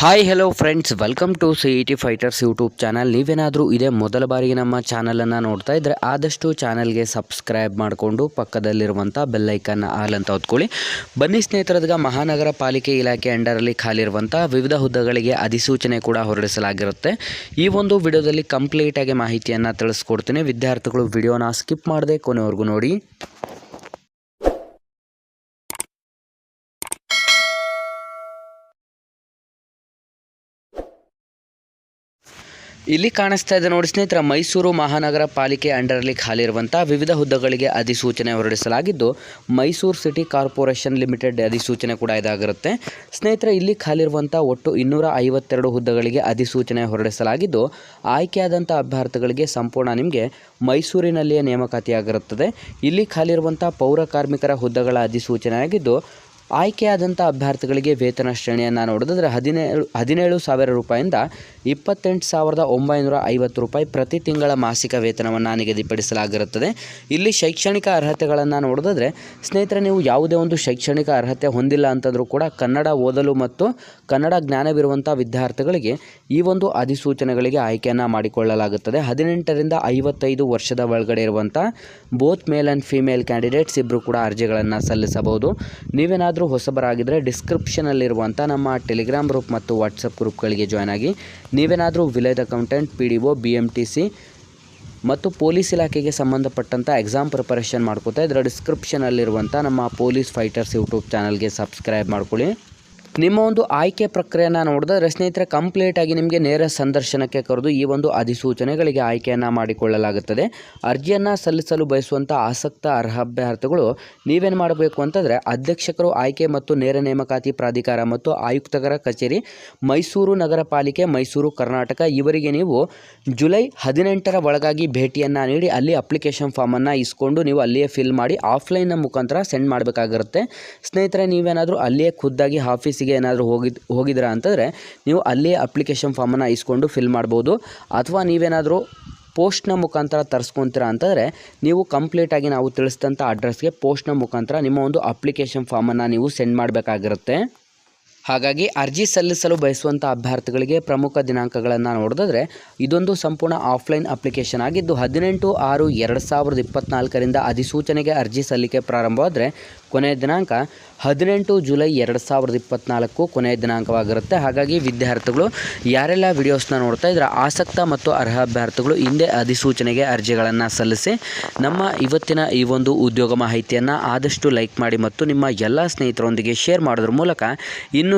Hi hello friends welcome to C E T fighters YouTube channel ನೀವೇನಾದರೂ ಇದೇ ಮೊದಲ ಬಾರಿಗೆ ನಮ್ಮ ಚಾನಲನ್ನು ನೋಡ್ತಾ ಇದ್ದರೆ ಆದಷ್ಟು ಚಾನಲ್ಗೆ ಸಬ್ಸ್ಕ್ರೈಬ್ ಮಾಡಿಕೊಂಡು ಪಕ್ಕದಲ್ಲಿರುವಂಥ ಬೆಲ್ಲೈಕನ್ನ ಆಲ್ ಅಂತ ಹೊತ್ಕೊಳ್ಳಿ. ಬನ್ನಿ ಸ್ನೇಹಿತರದ್ಗ ಮಹಾನಗರ ಪಾಲಿಕೆ ಇಲಾಖೆ ಅಂಡರಲ್ಲಿ ಖಾಲಿರುವಂಥ ವಿವಿಧ ಹುದ್ದೆಗಳಿಗೆ ಅಧಿಸೂಚನೆ ಕೂಡ ಹೊರಡಿಸಲಾಗಿರುತ್ತೆ. ಈ ಒಂದು ವಿಡಿಯೋದಲ್ಲಿ ಕಂಪ್ಲೀಟಾಗಿ ಮಾಹಿತಿಯನ್ನು ತಿಳಿಸ್ಕೊಡ್ತೀನಿ. ವಿದ್ಯಾರ್ಥಿಗಳು ವಿಡಿಯೋನ ಸ್ಕಿಪ್ ಮಾಡದೆ ಕೊನೆವರೆಗೂ ನೋಡಿ. ಇಲ್ಲಿ ಕಾಣಿಸ್ತಾ ಇದೆ ನೋಡಿ ಸ್ನೇಹಿತರ, ಮೈಸೂರು ಮಹಾನಗರ ಪಾಲಿಕೆ ಅಂಡರಲ್ಲಿ ಖಾಲಿರುವಂಥ ವಿವಿಧ ಹುದ್ದೆಗಳಿಗೆ ಅಧಿಸೂಚನೆ ಹೊರಡಿಸಲಾಗಿದ್ದು, ಮೈಸೂರು ಸಿಟಿ ಕಾರ್ಪೊರೇಷನ್ ಲಿಮಿಟೆಡ್ ಅಧಿಸೂಚನೆ ಕೂಡ ಇದಾಗಿರುತ್ತೆ. ಸ್ನೇಹಿತರೆ, ಇಲ್ಲಿ ಖಾಲಿರುವಂಥ ಒಟ್ಟು ಇನ್ನೂರ ಐವತ್ತೆರಡು ಹುದ್ದೆಗಳಿಗೆ ಅಧಿಸೂಚನೆ ಹೊರಡಿಸಲಾಗಿದ್ದು ಆಯ್ಕೆಯಾದಂಥ ಅಭ್ಯರ್ಥಿಗಳಿಗೆ ಸಂಪೂರ್ಣ ನಿಮಗೆ ಮೈಸೂರಿನಲ್ಲಿಯೇ ನೇಮಕಾತಿಯಾಗಿರುತ್ತದೆ. ಇಲ್ಲಿ ಖಾಲಿರುವಂಥ ಪೌರ ಕಾರ್ಮಿಕರ ಹುದ್ದೆಗಳ ಅಧಿಸೂಚನೆ ಆಗಿದ್ದು ಆಯ್ಕೆಯಾದಂಥ ಅಭ್ಯರ್ಥಿಗಳಿಗೆ ವೇತನ ಶ್ರೇಣಿಯನ್ನು ನೋಡೋದಾದರೆ ಹದಿನೇಳು ಹದಿನೇಳು ಸಾವಿರ ರೂಪಾಯಿಂದ ಇಪ್ಪತ್ತೆಂಟು ಸಾವಿರದ ಒಂಬೈನೂರ ಐವತ್ತು ರೂಪಾಯಿ ಪ್ರತಿ ತಿಂಗಳ ಮಾಸಿಕ ವೇತನವನ್ನು ನಿಗದಿಪಡಿಸಲಾಗಿರುತ್ತದೆ. ಇಲ್ಲಿ ಶೈಕ್ಷಣಿಕ ಅರ್ಹತೆಗಳನ್ನು ನೋಡೋದಾದರೆ ಸ್ನೇಹಿತರೆ, ನೀವು ಯಾವುದೇ ಒಂದು ಶೈಕ್ಷಣಿಕ ಅರ್ಹತೆ ಹೊಂದಿಲ್ಲ ಅಂತಂದರೂ ಕೂಡ ಕನ್ನಡ ಓದಲು ಮತ್ತು ಕನ್ನಡ ಜ್ಞಾನವಿರುವಂಥ ವಿದ್ಯಾರ್ಥಿಗಳಿಗೆ ಈ ಒಂದು ಅಧಿಸೂಚನೆಗಳಿಗೆ ಆಯ್ಕೆಯನ್ನು ಮಾಡಿಕೊಳ್ಳಲಾಗುತ್ತದೆ. ಹದಿನೆಂಟರಿಂದ ಐವತ್ತೈದು ವರ್ಷದ ಒಳಗಡೆ ಇರುವಂಥ both male and female candidates ಇಬ್ಬರು ಕೂಡ ಅರ್ಜಿಗಳನ್ನು ಸಲ್ಲಿಸಬಹುದು. ನೀವೇನಾದರೂ ಹೊಸಬರಾಗಿದ್ದರೆ ಡಿಸ್ಕ್ರಿಪ್ಷನಲ್ಲಿರುವಂಥ ನಮ್ಮ ಟೆಲಿಗ್ರಾಮ್ ಗ್ರೂಪ್ ಮತ್ತು ವಾಟ್ಸಪ್ ಗ್ರೂಪ್ಗಳಿಗೆ ಜಾಯ್ನ್ ಆಗಿ ನೀವೇನಾದರೂ village accountant P D O B M T C ಮತ್ತು ಪೊಲೀಸ್ ಇಲಾಖೆಗೆ ಸಂಬಂಧಪಟ್ಟಂಥ ಎಕ್ಸಾಮ್ ಪ್ರಿಪರೇಷನ್ ಮಾಡ್ಕೋತಾ ಇದರ ಡಿಸ್ಕ್ರಿಪ್ಷನಲ್ಲಿರುವಂಥ ನಮ್ಮ ಪೊಲೀಸ್ ಫೈಟರ್ಸ್ ಯೂಟ್ಯೂಬ್ ಚಾನಲ್ಗೆ ಸಬ್ಸ್ಕ್ರೈಬ್ ಮಾಡ್ಕೊಳ್ಳಿ. ನಿಮ್ಮ ಒಂದು ಆಯ್ಕೆ ಪ್ರಕ್ರಿಯೆಯನ್ನು ನೋಡಿದ್ರೆ ಸ್ನೇಹಿತರೆ ಕಂಪ್ಲೀಟ್ ಆಗಿ ನಿಮಗೆ ನೇರ ಸಂದರ್ಶನಕ್ಕೆ ಕರೆದು ಈ ಒಂದು ಅಧಿಸೂಚನೆಗಳಿಗೆ ಆಯ್ಕೆಯನ್ನು ಮಾಡಿಕೊಳ್ಳಲಾಗುತ್ತದೆ. ಅರ್ಜಿಯನ್ನು ಸಲ್ಲಿಸಲು ಬಯಸುವಂಥ ಆಸಕ್ತ ಅರ್ಹ ಅಭ್ಯರ್ಥಿಗಳು ನೀವೇನು ಮಾಡಬೇಕು ಅಂತಂದರೆ ಅಧ್ಯಕ್ಷಕರು ಆಯ್ಕೆ ಮತ್ತು ನೇರ ನೇಮಕಾತಿ ಪ್ರಾಧಿಕಾರ ಮತ್ತು ಆಯುಕ್ತಕರ ಕಚೇರಿ, ಮೈಸೂರು ನಗರ ಮೈಸೂರು ಕರ್ನಾಟಕ ಇವರಿಗೆ ನೀವು ಜುಲೈ ಹದಿನೆಂಟರ ಒಳಗಾಗಿ ಭೇಟಿಯನ್ನು ನೀಡಿ ಅಲ್ಲಿ ಅಪ್ಲಿಕೇಶನ್ ಫಾರ್ಮನ್ನು ಇಸ್ಕೊಂಡು ನೀವು ಅಲ್ಲಿಯೇ ಫಿಲ್ ಮಾಡಿ ಆಫ್ಲೈನ್ನ ಮುಖಾಂತರ ಸೆಂಡ್ ಮಾಡಬೇಕಾಗಿರುತ್ತೆ. ಸ್ನೇಹಿತರೆ, ನೀವೇನಾದರೂ ಅಲ್ಲಿಯೇ ಖುದ್ದಾಗಿ ಆಫೀಸಿಗೆ ಏನಾದರೂ ಹೋಗಿದ್ ಹೋಗಿದ್ದೀರಾ ಅಂತಂದರೆ ನೀವು ಅಲ್ಲಿಯೇ ಅಪ್ಲಿಕೇಶನ್ ಫಾರ್ಮನ್ನು ಇಸ್ಕೊಂಡು ಫಿಲ್ ಮಾಡ್ಬೋದು. ಅಥವಾ ನೀವೇನಾದರೂ ಪೋಸ್ಟ್ನ ಮುಖಾಂತರ ತರಿಸ್ಕೊತೀರಾ ಅಂತಂದರೆ ನೀವು ಕಂಪ್ಲೀಟಾಗಿ ನಾವು ತಿಳಿಸಿದಂಥ ಅಡ್ರೆಸ್ಗೆ ಪೋಸ್ಟ್ನ ಮುಖಾಂತರ ನಿಮ್ಮ ಒಂದು ಅಪ್ಲಿಕೇಶನ್ ಫಾರ್ಮನ್ನು ನೀವು ಸೆಂಡ್ ಮಾಡಬೇಕಾಗಿರುತ್ತೆ. ಹಾಗಾಗಿ ಅರ್ಜಿ ಸಲ್ಲಿಸಲು ಬಯಸುವಂಥ ಅಭ್ಯರ್ಥಿಗಳಿಗೆ ಪ್ರಮುಖ ದಿನಾಂಕಗಳನ್ನು ನೋಡಿದ್ರೆ ಇದೊಂದು ಸಂಪೂರ್ಣ ಆಫ್ಲೈನ್ ಅಪ್ಲಿಕೇಶನ್ ಆಗಿದ್ದು ಹದಿನೆಂಟು ಆರು ಎರಡು ಸಾವಿರದ ಇಪ್ಪತ್ತ್ನಾಲ್ಕರಿಂದ ಅಧಿಸೂಚನೆಗೆ ಅರ್ಜಿ ಸಲ್ಲಿಕೆ ಪ್ರಾರಂಭವಾದರೆ ಕೊನೆಯ ದಿನಾಂಕ ಹದಿನೆಂಟು ಜುಲೈ ಎರಡು ಸಾವಿರದ ಇಪ್ಪತ್ನಾಲ್ಕು ಕೊನೆಯ ದಿನಾಂಕವಾಗಿರುತ್ತೆ. ಹಾಗಾಗಿ ವಿದ್ಯಾರ್ಥಿಗಳು ಯಾರೆಲ್ಲ ವಿಡಿಯೋಸ್ನ ನೋಡ್ತಾ ಇದ್ರೆ ಆಸಕ್ತ ಮತ್ತು ಅರ್ಹ ಅಭ್ಯರ್ಥಿಗಳು ಹಿಂದೆ ಅಧಿಸೂಚನೆಗೆ ಅರ್ಜಿಗಳನ್ನು ಸಲ್ಲಿಸಿ ನಮ್ಮ ಇವತ್ತಿನ ಈ ಒಂದು ಉದ್ಯೋಗ ಮಾಹಿತಿಯನ್ನು ಆದಷ್ಟು ಲೈಕ್ ಮಾಡಿ ಮತ್ತು ನಿಮ್ಮ ಎಲ್ಲ ಸ್ನೇಹಿತರೊಂದಿಗೆ ಶೇರ್ ಮಾಡೋದ್ರ ಮೂಲಕ ಇನ್ನೂ